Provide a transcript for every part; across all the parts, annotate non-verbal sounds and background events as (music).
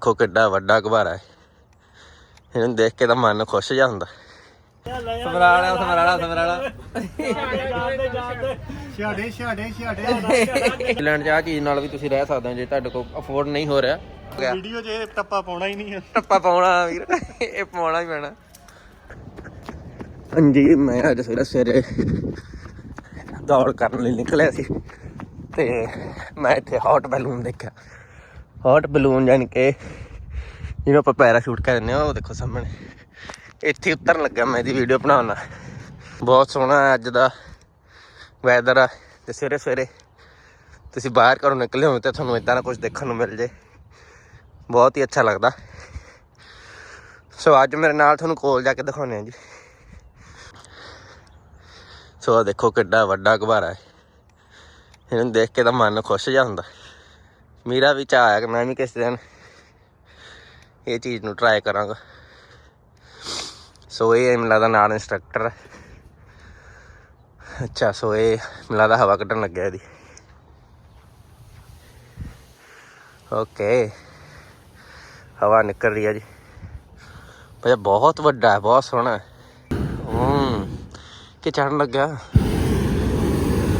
ਦੇਖੋ ਕਿੱਡਾ ਵੱਡਾ ਘਬਾਰਾ ਹੈ। ਇਹਨੂੰ ਦੇਖ ਕੇ ਤਾਂ ਮਨ ਖੁਸ਼ ਜਾ ਹੁੰਦਾ। ਸਮਰਾਲਾ ਸਮਰਾਲਾ ਸਮਰਾਲਾ। ਛਾੜੇ ਛਾੜੇ ਛਾੜੇ ਇੰਗਲੈਂਡ 'ਚ ਆ ਚੀਜ਼ ਨਾਲ ਵੀ ਤੁਸੀਂ ਰਹਿ ਸਕਦੇ ਹੋ ਜੇ ਤੁਹਾਡੇ ਕੋਲ ਅਫੋਰਡ ਨਹੀਂ ਹੋ ਰਿਹਾ। ਵੀਡੀਓ 'ਚ ਇਹ ਟੱਪਾ ਪਾਉਣਾ ਹੀ ਨਹੀਂ ਹੈ। ਟੱਪਾ ਪਾਉਣਾ ਵੀਰ ਇਹ ਪਾਉਣਾ ਹੀ ਪੈਣਾ। ਹਾਂਜੀ ਮੈਂ ਅੱਜ ਸਵੇਰੇ ਸਵੇਰੇ ਦੌੜ ਕਰਨ ਲਈ ਨਿਕਲਿਆ ਸੀ। ਤੇ ਮੈਂ ਇੱਥੇ ਹੌਟ ਬੈਲੂਨ ਦੇਖਿਆ। ਹੌਟ ਬਲੂਨ ਯਾਨੀ ਕੇ ਜਿਹਨੂੰ ਆਪਾਂ ਪੈਰਾਸ਼ੂਟ ਕਹਿੰਦੇ ਆ ਉਹ ਦੇਖੋ ਸਾਹਮਣੇ। ਇੱਥੇ ਉਤਰਨ ਲੱਗਾ ਮੈਂ ਇਹਦੀ ਵੀਡੀਓ ਬਣਾਉਣਾ ਬਹੁਤ ਸੋਹਣਾ ਅੱਜ ਦਾ ਵੈਦਰ ਆ ਤੇ ਸਵੇਰੇ ਸਵੇਰੇ ਤੁਸੀਂ ਬਾਹਰ ਘਰੋਂ ਨਿਕਲੇ ਹੋ ਤੇ ਤੁਹਾਨੂੰ ਇਦਾਂ ਦਾ ਕੁਝ ਦੇਖਣ ਨੂੰ ਮਿਲ ਜੇ। ਬਹੁਤ ਹੀ ਅੱਛਾ ਲੱਗਦਾ। ਸੋ ਅੱਜ ਮੇਰੇ ਨਾਲ ਤੁਹਾਨੂੰ ਕੋਲ ਜਾ ਕੇ ਦਿਖਾਉਂਦੇ ਆ ਜੀ। ਸੋ ਆਹ ਦੇਖੋ ਕਿੱਡਾ ਵੱਡਾ ਘਬਾਰਾ ਹੈ। ਇਹਨੂੰ ਦੇਖ ਕੇ ਤਾਂ ਮਨ ਖੁਸ਼ ਜਾ ਹੁੰਦਾ। ਮੇਰਾ ਵੀ ਚਾਹ ਆਇਆ ਕਿ ਮੈਂ ਵੀ ਕਿਸੇ ਦਿਨ ਇਹ ਚੀਜ਼ ਨੂੰ ਟਰਾਈ ਕਰਾਂਗਾ। ਸੋ ਇਹ ਮਿਲਾ ਦਾ ਨਾਲ ਇੰਸਟ੍ਰਕਟਰ ਅੱਛਾ, ਸੋ ਇਹ ਮਿਲਾ ਦਾ ਹਵਾ ਕੱਢਣ ਲੱਗਿਆ ਇਹਦੀ। ਓਕੇ ਹਵਾ ਨਿਕਲ ਰਹੀ ਹੈ ਜੀ। ਭਾਈ ਬਹੁਤ ਵੱਡਾ ਹੈ, ਬਹੁਤ ਸੋਹਣਾ ਹੈ। ਹੂੰ, ਕਿ ਚੜਨ ਲੱਗਾ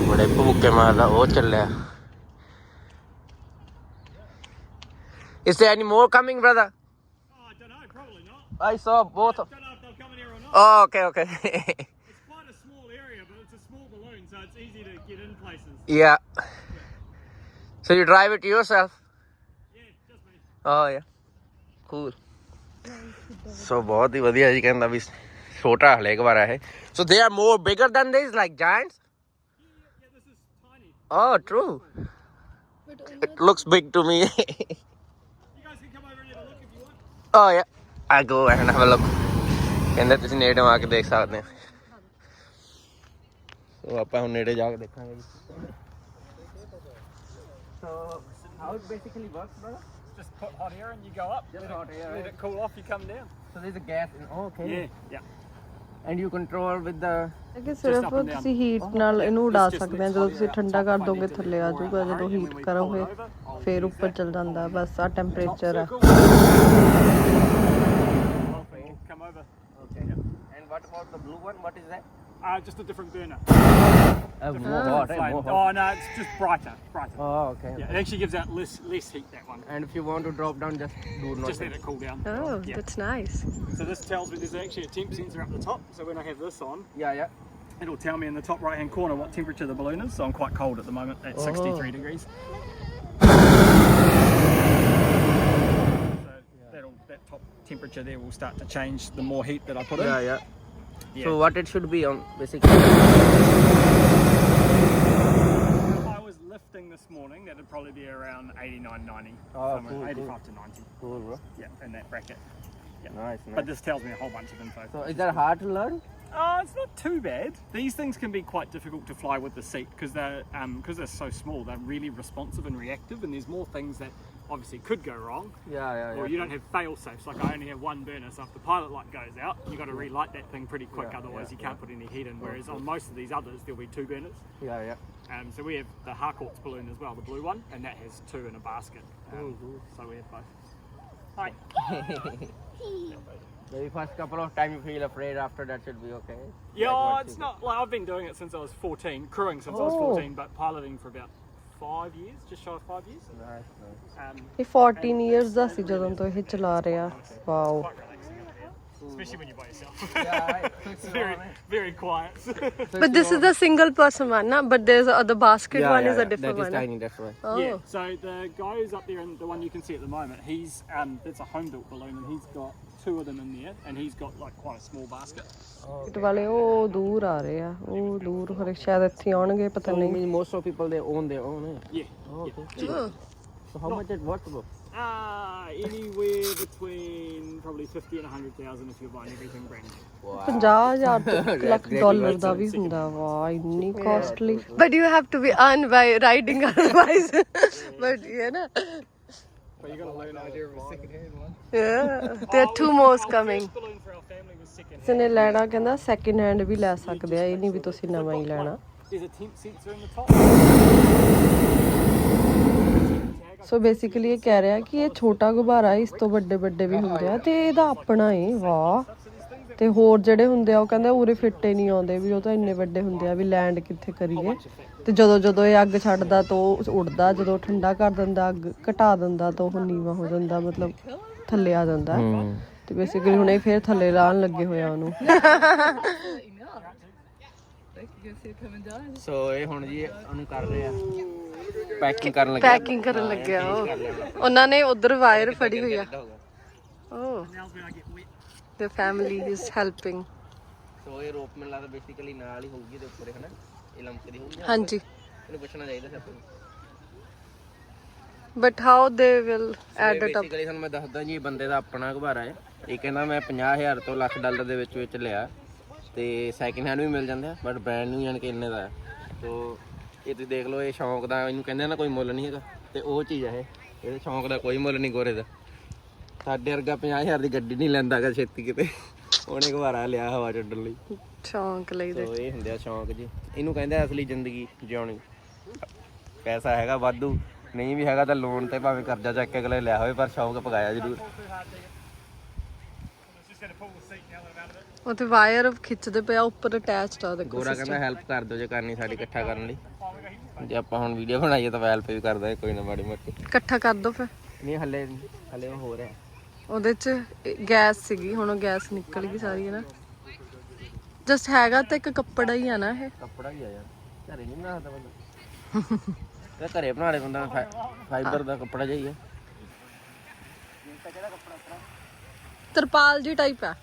ਬੜੇ ਭੁੱਕੇ ਮਾਰਦਾ, ਉਹ ਚੱਲਿਆ। Is there any more coming, brother? Oh, I don't know. Probably not. I saw both. I of... don't know if they'll come in here or not. Oh, okay, okay. (laughs) It's quite a small area, but it's a small balloon, so it's easy to get in places. yeah. So you drive it yourself? Yeah, just me. Oh, yeah. Cool. So बहुत ही बढ़िया जी कहना भी छोटा हले के बारे है. So they are more bigger than these like giants? Yeah, yeah, this is tiny. Oh, true. It looks big to me. (laughs) oh. I go and have a look. ਕਹਿੰਦੇ ਤੁਸੀਂ ਨੇੜੇ ਆ ਕੇ ਦੇਖ ਸਕਦੇ ਹੋ ਸੋ ਆਪਾਂ ਹੁਣ ਨੇੜੇ ਜਾ ਕੇ ਦੇਖਾਂਗੇ how it basically works, brother? Just put hot air and you go up. Just hot it, air, Let it cool off, you come down. So there's a gas in. Oh, okay. Yeah, yeah. And you control with the. ਕਿ ਸਿਰਫ. ਤੁਸੀਂ heat ਨਾਲ ਇਹਨੂੰ ਉਡਾ ਸਕਦੇ ਆ ਜਦੋਂ ਤੁਸੀਂ ਠੰਡਾ. ਕਰ ਦੋਗੇ ਥੱਲੇ ਆ ਜਾਊਗਾ ਜਦੋਂ ਹੀਟ ਕਰੋਗੇ ਫੇਰ ਉੱਪਰ ਚੱਲ ਜਾਂਦਾ ਬਸ ਆ ਟੈਂਪਰੇਚਰ ਆ about the blue one? What is that? Uh, just a different burner. More hot, eh? Flame. More hot. Oh no, it's just brighter, brighter. Oh, okay. Yeah, it actually gives out less less heat that one. And if you want to drop down, just do not. Just let it cool down. Oh, Yeah. that's nice. So this tells me there's actually a temp sensor up the top. So when I have this on, Yeah, yeah. it'll tell me in the top right hand corner what temperature the balloon is. So I'm quite cold at the moment at 63 degrees. So that'll, that top temperature there will start to change the more heat that I put Yeah, in. yeah. Yeah. So what it should be on basically? If I was lifting this morning, that'd probably be around 89, 90. Oh, somewhere, cool, 85 to 90. Cool, bro. Yeah, in that bracket. Nice, But this tells me a whole bunch of info. So is that hard to learn? Oh, it's not too bad. These things can be quite difficult to fly with the seat because they're um, because they're so small. They're really responsive and reactive, and there's more things that obviously could go wrong. Yeah, yeah, Or you don't have fail safes. Like I only have one burner, so if the pilot light goes out, you got to relight that thing pretty quick. Yeah, otherwise, yeah, you can't put any heat in. Whereas on most of these others, there'll be two burners. Yeah, yeah. Um, so we have the Harcourt's balloon as well, the blue one, and that has two in a basket. Um, So we have both. Hi. (laughs) Maybe first couple of times you feel afraid. After that should be okay. Yeah, Like what it's not like I've been doing it since I was 14, crewing since I was Oh. 14, but piloting for about five years, just shy of five years. Nice, nice. Um, ਇਹ 14 years ਦਾ ਸੀ ਜਦੋਂ ਤੋਂ ਇਹ ਚਲਾ ਰਿਹਾ wow quite relaxing over here, especially when you're by yourself. Yeah, right. it's (laughs) very, very quiet. (laughs) But this is the single person one, na? But there's a, the basket Yeah, one yeah, is a yeah. different That is one. tiny. That's why. Oh. Yeah. So the guy who's up there, and the one you can see at the moment, he's um, that's a home-built balloon, and he's got two of them in there, and he's got like quite a small basket. Basket ਵਾਲੇ ਉਹ ਦੂਰ ਆ ਰਹੇ ਆ ਉਹ ਦੂਰ ਹਰੇ ਸ਼ਾਇਦ ਇੱਥੇ ਆਉਣਗੇ ਪਤਾ So ਨਹੀਂ mean most of people they own their own. Eh? Yeah. Oh, yeah. okay. So how much it worth bro? Uh, anywhere between probably 50 and 100,000 if you're buying everything brand new. 50000 ਤੋਂ ਇੱਕ lakh Exactly, dollar right. ਦਾ ਵੀ ਹੁੰਦਾ ਵਾਹ ਇੰਨੀ costly but you have to be earn by riding (laughs) otherwise but you ਨਾ But you got to learn idea of a second-hand one. Yeah, there are two more coming. First balloon for our family was second. ਕਿਸੇ ਨੇ ਲੈਣਾ ਕਹਿੰਦਾ second hand ਵੀ ਲੈ ਸਕਦੇ ਆ ਇਹ ਨਹੀਂ ਵੀ ਤੁਸੀਂ ਨਵਾਂ ਹੀ ਲੈਣਾ There's a temp sensor in the top. Tag so basically ਇਹ ਕਹਿ ਰਿਹਾ ਕਿ ਇਹ ਛੋਟਾ ਗੁਬਾਰਾ ਇਸ ਤੋਂ ਵੱਡੇ ਵੱਡੇ ਵੀ ਹੁੰਦੇ ਆ ਤੇ ਇਹਦਾ ਆਪਣਾ ਏ ਵਾਹ ਤੇ ਹੋਰ ਜਿਹੜੇ ਹੁੰਦੇ ਆ ਉਹ ਕਹਿੰਦੇ ਉਰੇ ਫਿੱਟੇ ਨਹੀਂ ਆਉਂਦੇ ਵੀ ਉਹ ਤਾਂ ਇੰਨੇ ਵੱਡੇ ਹੁੰਦੇ ਆ ਵੀ ਲੈਂਡ ਕਿੱਥੇ ਕਰੀਏ। ਤੇ ਜਦੋਂ ਜਦੋਂ ਇਹ ਅੱਗ ਛੱਡਦਾ ਤਾਂ ਉਹ ਉੱਡਦਾ ਜਦੋਂ ਠੰਡਾ ਕਰ ਦਿੰਦਾ ਅੱਗ ਘਟਾ ਦਿੰਦਾ ਤਾਂ ਉਹ ਨੀਵਾ ਹੋ ਜਾਂਦਾ ਮਤਲਬ ਥੱਲੇ ਆ ਜਾਂਦਾ। ਤੇ ਬੇਸਿਕਲੀ ਹੁਣ ਇਹ ਫੇਰ ਥੱਲੇ ਲਾਣ ਲੱਗੇ ਹੋਇਆ ਉਹਨੂੰ। ਸੋ ਇਹ ਹੁਣ ਜੀ ਉਹਨੂੰ ਕਰ ਰਹੇ ਆ। ਪੈਕਿੰਗ ਕਰਨ ਲੱਗੇ ਪੈਕਿੰਗ ਕਰਨ ਲੱਗਿਆ ਉਹ। ਉਹਨਾਂ ਨੇ ਉਧਰ ਵਾਇਰ ਫੜੀ ਹੋਈ ਆ। ਓ the family is helping. ਸੋ ਇਹ ਰੋਪ ਮੈਨੂੰ ਲੱਗਦਾ ਬੇਸਿਕਲੀ ਨਾਲ ਹੀ ਹੋਊਗੀ ਇਹਦੇ ਉੱਪਰ ਹਨਾ? ਇਹ ਲੰਮਕਦੀ ਹੋਊਗੀ ਹਾਂਜੀ। ਇਹਨੂੰ ਪੁੱਛਣਾ ਚਾਹੀਦਾ ਸੀ ਆਪਾਂ ਨੂੰ। But how they will add it up? Basically ਤੁਹਾਨੂੰ ਮੈਂ ਦੱਸਦਾ ਜੀ ਇਹ ਬੰਦੇ ਦਾ ਆਪਣਾ ਘਬਾਰਾ ਹੈ। ਇਹ ਕਹਿੰਦਾ ਮੈਂ 50000 ਤੋਂ ਲੱਖ ਡਾਲਰ ਦੇ ਵਿੱਚ ਵਿੱਚ ਲਿਆ। ਤੇ ਸੈਕਿੰਡ ਹੈਂਡ ਵੀ ਮਿਲ ਜਾਂਦੇ ਬਟ ਬ੍ਰਾਂਡ ਨਿਊ ਯਾਨੀ ਕਿ ਇੰਨੇ ਦਾ ਹੈ। ਇਹ ਤੁਸੀਂ ਦੇਖ ਲਓ ਇਹ ਸ਼ੌਂਕ ਦਾ ਇਹਨੂੰ ਕਹਿੰਦੇ ਆ ਨਾ ਕੋਈ ਮੁੱਲ ਨਹੀਂ ਹੈਗਾ। ਤੇ ਉਹ ਚੀਜ਼ ਹੈ ਇਹ। ਇਹਦੇ ਸ਼ੌਂਕ ਦਾ ਕੋਈ ਮੁੱਲ ਨਹੀਂ ਗੋਰੇ ਦਾ। ਸਾਡੇ ਵਰਗਾ 50000 ਦੀ ਗੱਡੀ ਨਹੀਂ ਲੈਂਦਾਗਾ ਛੇਤੀ ਕਿਤੇ। ਉਹਨੇ ਘਬਾਰਾ ਲਿਆ ਹਵਾ ਛੱਡਣ ਲਈ। ਸ਼ੌਂਕ ਲਈ ਦੇ ਤੋ। ਇਹ ਹੁੰਦੇ ਆ ਸ਼ੌਂਕ ਜੀ। ਇਹਨੂੰ ਕਹਿੰਦੇ ਅਸਲੀ ਜ਼ਿੰਦਗੀ ਜਿਉਣੀ। ਪੈਸਾ ਹੈਗਾ ਵਾਧੂ ਨਹੀਂ ਵੀ ਹੈਗਾ ਤਾਂ ਲੋਨ ਤੇ ਭਾਵੇਂ ਕਰਜ਼ਾ ਚੱਕ ਕੇ ਅਗਲੇ ਲਿਆ ਹੋਵੇ ਪਰ ਸ਼ੌਂਕ ਪਕਾਇਆ ਜ਼ਰੂਰ। ਉਹ ਤੇ ਵਾਇਰ ਖਿੱਚਦੇ ਪਿਆ ਉੱਪਰ ਅਟੈਚਡ ਆ ਦੇਖੋ ਗੋਰਾ ਕਹਿੰਦਾ ਹੈਲਪ ਕਰ ਦਿਓ ਜੇ ਕਰਨੀ ਸਾਡੀ ਇਕੱਠਾ ਕਰਨ ਲਈ। ਜੇ ਆਪਾਂ ਹੁਣ ਵੀਡੀਓ ਬਣਾਈਏ ਤਾਂ ਹੈਲਪ ਵੀ ਕਰਦਾ ਕੋਈ ਨਾ ਮਾੜੀ ਮੋਟੀ। ਇਕੱਠਾ ਕਰ ਦੋ ਫਿਰ। ਨਹੀਂ ਹੱਲੇ ਹੱਲੇ ਹੋ ਰਿਹਾ। ਉਹਦੇ ਚ ਗੈਸ ਸੀਗੀ ਹੁਣ ਉਹ ਗੈਸ ਨਿਕਲ ਗਈ ਸਾਰੀ ਹੈ ਨਾ ਜਸਟ ਹੈਗਾ ਤਾਂ ਇੱਕ ਕੱਪੜਾ ਹੀ ਆ ਨਾ ਇਹ। ਕੱਪੜਾ ਵੀ ਆ ਯਾਰ ਘਰੇ ਨਹੀਂ ਬਣਾ ਸਕਦਾ ਬੰਦਾ। ਇਹ ਘਰੇ ਬਣਾ ਲੈ ਬੰਦਾ ਫਾਈਬਰ ਦਾ ਕੱਪੜਾ ਜਾਈਏ ਤਰਪਾਲ ਜੀ ਟਾਈਪ ਆ।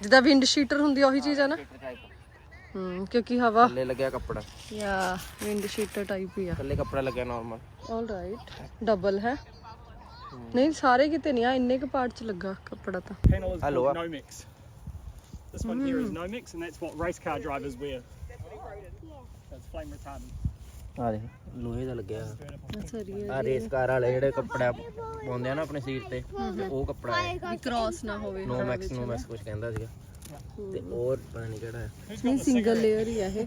ਜਿੱਦਾਂ ਵਿੰਡ ਸ਼ੀਟਰ ਹੁੰਦੀ ਆ ਉਹੀ ਚੀਜ਼ ਆ ਨਾ। ਹੂੰ ਕਿਉਂਕਿ ਹਵਾ ਥੱਲੇ ਲੱਗਿਆ ਕੱਪੜਾ। ਯਾ ਵਿੰਡ ਸ਼ੀਟਰ ਟਾਈਪ ਹੀ ਆ। ਥੱਲੇ ਕੱਪੜਾ ਲੱਗਿਆ ਨਾਰਮਲ ਆਲ ਰਾਈਟ ਡਬਲ ਹੈ। ਨਹੀਂ ਸਾਰੇ ਕਿਤੇ ਨਹੀਂ ਆ ਇੰਨੇ ਕੁ ਪਾਰਟ ਚ ਲੱਗਾ ਕੱਪੜਾ ਤਾਂ Hello, called up. Nomix. This one here is Nomix, and that's what race car drivers wear. That's flame retardant. ਆ ਦੇ ਲੋਹੇ ਦਾ ਲੱਗਿਆ ਸਰੀ ਆ ਰੇਸ ਕਾਰ ਵਾਲੇ ਜਿਹੜੇ ਕੱਪੜਾ ਪਾਉਂਦੇ ਆ ਨਾ ਆਪਣੇ ਸਰੀਰ ਤੇ ਤੇ ਉਹ ਕੱਪੜਾ ਹੈ ਵੀ ਕ੍ਰਾਸ ਨਾ ਹੋਵੇ ਨੋ ਮੈਕਸ ਨੋ ਮੈਕਸ ਕੁਝ ਕਹਿੰਦਾ ਸੀਗਾ ਤੇ ਹੋਰ ਪਤਾ ਨਹੀਂ ਕਿਹੜਾ ਹੈ ਨਹੀਂ ਸਿੰਗਲ ਲੇਅਰ ਹੀ ਆ ਇਹ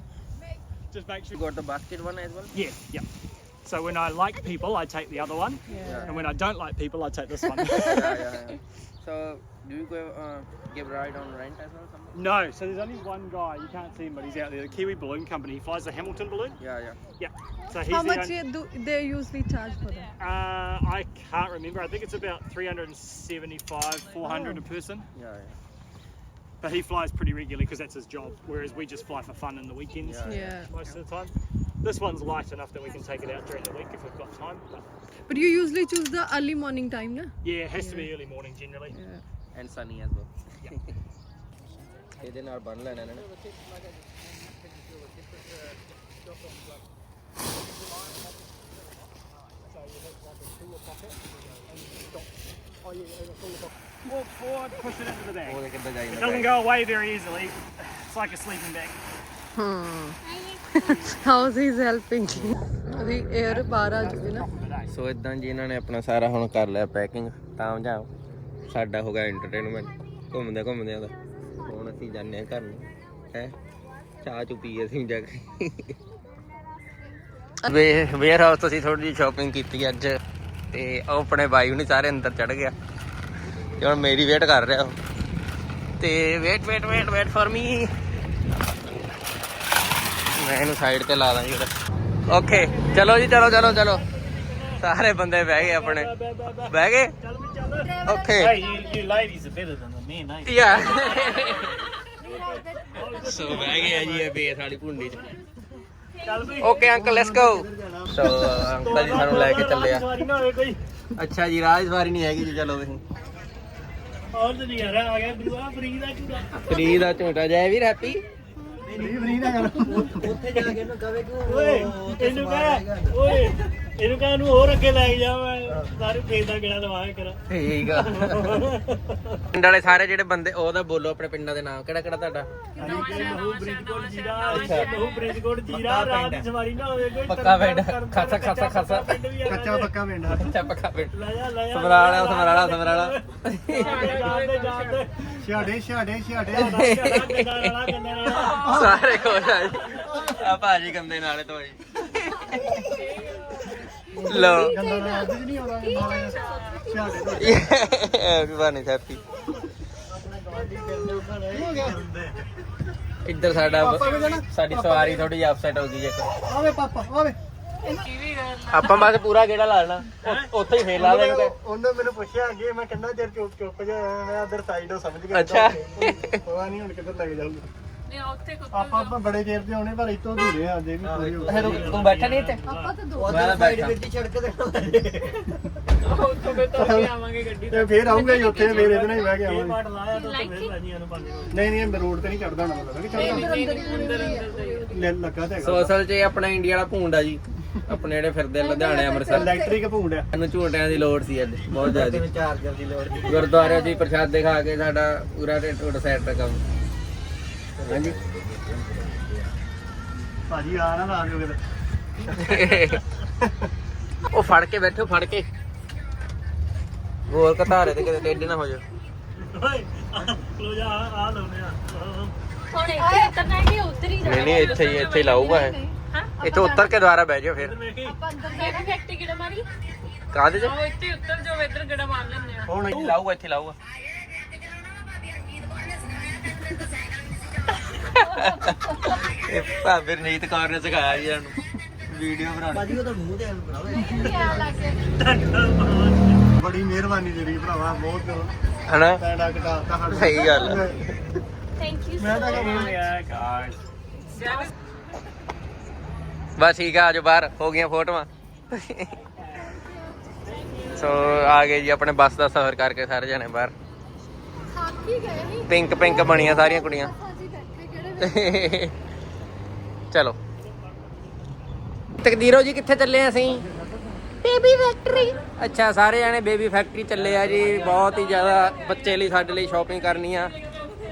Just make sure. Got the basket one as well Yeah, yeah. So when I like people, I take the other one, and when I don't like people, I take this one. (laughs) yeah, yeah, yeah. (laughs) So, do you go, uh, give ride on rent as well? Something? no, so there's only one guy. You can't see him, but he's out there. The Kiwi Balloon Company. He flies the Hamilton balloon. Yeah, yeah. Yeah. So he's How much only- do they usually charge for that? Uh, I can't remember. I think it's about 375, 400 a person. Yeah, yeah. But he flies pretty regularly because that's his job. Whereas we just fly for fun in the weekends Yeah. most of the time. This one's light enough that we can take it out during the week if we've got time. But, but you usually choose the early morning time, no? Yeah, it has yeah. to be early morning generally. Yeah. And sunny as well. Yeah. ಇದನ್ನ ಅವ್ರು ಬನ್ಲನ Walk forward, push it into the bag. It doesn't go away very easily. It's like a sleeping bag. Hmm. Is he helping? ਉਹਦੀ air ਬਾਹਰ ਆ ਜੂਗੀ ਨਾ। ਸੋ ਇਦਾਂ ਜੀ ਇਹਨਾਂ ਨੇ ਆਪਣਾ ਸਾਰਾ ਹੁਣ ਕਰ ਲਿਆ ਪੈਕਿੰਗ ਤਾਂ ਜਾ ਸਾਡਾ ਹੋ ਗਿਆ ਐਂਟਰਟੇਨਮੈਂਟ ਘੁੰਮਦੇ ਘੁੰਮਦੇ ਦਾ ਹੁਣ ਅਸੀਂ ਜਾਂਦੇ ਆ ਘਰ ਨੂੰ। ਹੈ? ਚਾਹ ਚੁ ਅਸੀਂ ਜਾ ਕੇ। ਵੇ ਵੇਅਰ ਹਾਊਸ ਤੋਂ ਅਸੀਂ ਥੋੜੀ ਜਿਹੀ ਸ਼ਾਪਿੰਗ ਕੀਤੀ ਅੱਜ। ਤੇ ਉਹ ਆਪਣੇ ਬਾਈ ਹੁਣੀ ਸਾਰੇ ਅੰਦਰ ਚੜ ਗਿਆ। ਤੇ ਹੁਣ ਮੇਰੀ ਵੇਟ ਕਰ ਰਿਹਾ ਉਹ। ਤੇ wait wait wait wait for me ਮੈਂ ਇਹਨੂੰ ਸਾਈਡ ਤੇ ਲਾ ਦਾਂ ਜੀ ਓਕੇ ਚਲੋ ਜੀ ਚਲੋ ਚਲੋ ਚਲੋ। ਸਾਰੇ ਬੰਦੇ ਬਹਿ ਗਏ ਆਪਣੇ। ਬਹਿ ਗਏ? ਓਕੇ? ਯਾ। ਸੋ ਬਹਿ ਗਏ ਆ ਜੀ ਇਹ ਬੇਸ ਵਾਲੀ ਭੁੰਡੀ ਚ। Okay uncle let's go so uncle ji ਸਾਨੂੰ ਲੈ ਕੇ ਚੱਲੇ ਆ। ਅੱਛਾ ਜੀ ਰਾਜ ਸਵਾਰੀ ਨਹੀਂ ਹੈਗੀ ਜੀ ਚਲੋ ਤੁਸੀਂ। ਹੋਰ ਤੇ ਨਹੀਂ ਆ ਰਿਹਾ ਆ ਗਿਆ ਗੁਰੂਆ ਫਰੀ ਦਾ ਝੂਟਾ। ਫਰੀ ਦਾ ਝੂਟਾ ਜੈ ਵੀਰ ਹੈਪੀ ਓਏ ਇਹਨੂੰ ਕਹ ਓਏ ਇਹਨੂੰ ਕਹ ਨੂੰ ਹੋਰ ਅੱਗੇ ਲੈ ਕੇ ਜਾ ਮੈਂ ਸਾਰੇ ਫੇਸ ਦਾ ਗਿਣਾ ਦਵਾਂਗੇ ਕਰਾਂ। ਠੀਕ ਆ। ਪਿੰਡ ਵਾਲੇ ਸਾਰੇ ਜਿਹੜੇ ਬੰਦੇ ਉਹਦਾ ਬੋਲੋ ਆਪਣੇ ਪਿੰਡਾਂ ਦੇ ਨਾਮ। ਕਿਹੜਾ ਕਿਹੜਾ ਤੁਹਾਡਾ? ਬਹੂ ਬ੍ਰਿਜਕੋਟ ਜੀਰਾ ਬਹੂ ਬ੍ਰਿਜਕੋਟ ਜੀਰਾ ਰਾਤ ਦੀ ਸਵਾਰੀ ਨਾ ਹੋਵੇ ਕੋਈ ਪੱਕਾ ਪਿੰਡ। ਖਾਸਾ ਖਾਸਾ ਖਾਸਾ ਕੱਚਾ ਪੱਕਾ ਪਿੰਡ। ਅੱਛਾ ਪੱਕਾ ਪਿੰਡ। ਲੈ ਜਾ ਲੈ ਜਾ। ਸਮਰਾਲਾ ਸਮਰਾਲਾ ਸਮਰਾਲਾ। ਛਾੜੇ ਛਾੜੇ ਛਾੜੇ ਗੰਦੇ ਨਾਲਾ ਗੰਦੇ ਨਾਲਾ ਸਾਰੇ ਖੁਸ਼ ਆ ਜੀ। ਆ ਭਾਜੀ ਗੰਦੇ ਨਾਲੇ ਤੋਂ ਜੀ। ਲੋ ਗੱਲਾਂ ਨਾਲ ਅੱਜ ਨਹੀਂ ਆਉਂਦਾ ਛਾੜੇ ਤੋਂ ਹੈਪੀ ਇੱਧਰ ਸਾਡਾ ਸਾਡੀ ਸਵਾਰੀ ਥੋੜੀ ਜਿਹੀ ਅਪਸੈਟ ਹੋ ਗਈ ਇੱਕ। ਆਵੇ ਪਾਪਾ ਆਵੇ। ਆਪਾਂ ਬਸ ਪੂਰਾ ਗੇੜਾ ਲਾ ਲੈਣਾ। ਉੱਥੇ ਹੀ ਫੇਰ ਲਾ ਦੇਣਗੇ। ਉਹਨੇ ਮੈਨੂੰ ਪੁੱਛਿਆ ਅੱਗੇ ਮੈਂ ਕਿੰਨਾ ਚਿਰ ਚੁੱਪ ਚੁੱਪ ਜਿਹਾ ਮੈਂ ਅਦਰ ਸਾਈਡ ਸਮਝ ਗਿਆ ਅੱਛਾ। ਪਤਾ ਨਹੀਂ ਹੁਣ ਕਿੱਧਰ ਲੱਗ ਜਾਊਗਾ। ਆਪਾਂ ਆਪਾਂ ਬੜੇ ਚਿਰ ਦੇ ਆਉਣੇ ਪਰ ਇਤੋਂ ਦੂਰੇ ਆ ਜੇ ਵੀ ਪੂਰੀ ਹੋ ਗਈ ਤੂੰ ਤੂੰ ਬੈਠਾ ਨਹੀਂ ਇੱਥੇ? ਆਪਾਂ ਤਾਂ ਦੋ ਮੈਂ ਤਾਂ ਬੈਠਾ। ਤੇ ਫੇਰ ਆਉਂਗਾ ਹੀ ਉੱਥੇ ਫੇਰ ਇਹਦੇ ਨਾਲ ਹੀ ਬਹਿ ਕੇ ਆਵਾਂਗੇ। ਨਹੀਂ ਨਹੀਂ ਮੈਂ ਰੋਡ ਤੇ ਨਹੀਂ ਚੜਦਾ ਨਾ ਮਤਲਬ ਕਿ ਚੜਦਾ ਲੈ ਲੱਗਾ ਤੇ ਸੋ ਅਸਲ 'ਚ ਇਹ ਆਪਣਾ ਇੰਡੀਆ ਵਾਲਾ ਭੂੰਡ ਆ ਜੀ। ਆਪਣੇ ਜਿਹੜੇ ਫਿਰਦੇ ਲੁਧਿਆਣੇ ਅੰਮ੍ਰਿਤਸਰ। ਇਲੈਕਟ੍ਰਿਕ ਭੂੰਡਿਆ ਸਾਨੂੰ ਝੂਟਿਆਂ ਦੀ ਲੋੜ ਸੀ ਅੱਜ ਬਹੁਤ ਜ਼ਿਆਦਾ। ਚਾਰਜਰ ਦੀ ਲੋੜ ਗੁਰਦੁਆਰੇ ਦੀ ਪ੍ਰਸ਼ਾਦੇ ਖਾ ਕੇ ਸਾਡਾ ਪੂਰਾ ਢਿੱਡ ਢੁੱਡ ਸੈੱਟ ਕੰਮ। ਹਾਂਜੀ ਭਾਜੀ ਆ ਨਾ ਲਾ ਦਿਓ ਕਿਤੇ ਉਹ ਫੜ ਕੇ ਬੈਠੋ ਫੜ ਕੇ ਗੋਲ ਘਤਾਰੇ ਤੇ ਕਿਤੇ ਟੇਢੇ ਨਾ ਹੋ ਜਾ ਹੁਣ ਇੱਥੇ ਉਤਰਨਾ ਹੈ ਕਿ ਉੱਧਰ ਹੀ ਨਹੀਂ ਨਹੀਂ ਇੱਥੇ ਹੀ ਇੱਥੇ ਹੀ ਲਾਊਗਾ ਇਹ ਹਾਂ ਇੱਥੇ ਉੱਤਰ ਕੇ ਦੁਬਾਰਾ ਬਹਿ ਜਾਓ ਫਿਰ ਬੇਬੀ ਫੈਕਟਰੀ ਕਿਹੜਾ ਮਾਰੀ ਕਾਹਦੇ ਚ ਉਹ ਇੱਥੇ ਉੱਤਰ ਜੋ ਇੱਧਰ ਕਿਹੜਾ ਮਾਰ ਲੈਂਦੇ ਆ ਹੁਣ ਇੱਥੇ ਲਾਊਗਾ ਇੱਥੇ ਲਾਊਗਾ ਇਹ ਭਾਬੀ ਰਨੀਤ ਕੌਰ ਨੇ ਸਿਖਾਇਆ ਜੀ ਇਹਨੂੰ ਵੀਡੀਓ ਬਣਾਉਣੀ। ਬੜੀ ਮਿਹਰਬਾਨੀ ਤੇਰੀ ਭਰਾਵਾ ਬਹੁਤ। ਹਨਾ? ਪੈਂਡਾ ਘਟਾਤਾ ਸਾਡਾ। ਸਹੀ ਗੱਲ ਆ। ਥੈਂਕ ਯੂ ਮੈਂ ਤਾਂ ਕਹਿੰਦਾ ਬਸ ਠੀਕ ਆ ਆਜੋ ਬਾਹਰ। ਹੋ ਗਈਆਂ ਫੋਟੋਆਂ। ਸੋ ਆ ਗਏ ਜੀ ਆਪਣੇ ਬੱਸ ਦਾ ਸਫ਼ਰ ਕਰਕੇ ਸਾਰੇ ਜਣੇ ਬਾਹਰ। ਪਿੰਕ ਪਿੰਕ ਬਣੀਆਂ ਸਾਰੀਆਂ ਕੁੜੀਆਂ। ਚਲੋ। ਤਕਦੀਰੋ ਜੀ ਕਿੱਥੇ ਚੱਲੇ ਆ ਅਸੀਂ? Baby factory. ਅੱਛਾ ਸਾਰੇ ਜਾਣੇ ਬੇਬੀ ਫੈਕਟਰੀ ਚੱਲੇ ਆ ਜੀ। ਬਹੁਤ ਹੀ ਜ਼ਿਆਦਾ ਬੱਚੇ ਲਈ ਸਾਡੇ ਲਈ ਸ਼ਾਪਿੰਗ ਕਰਨੀ ਆ।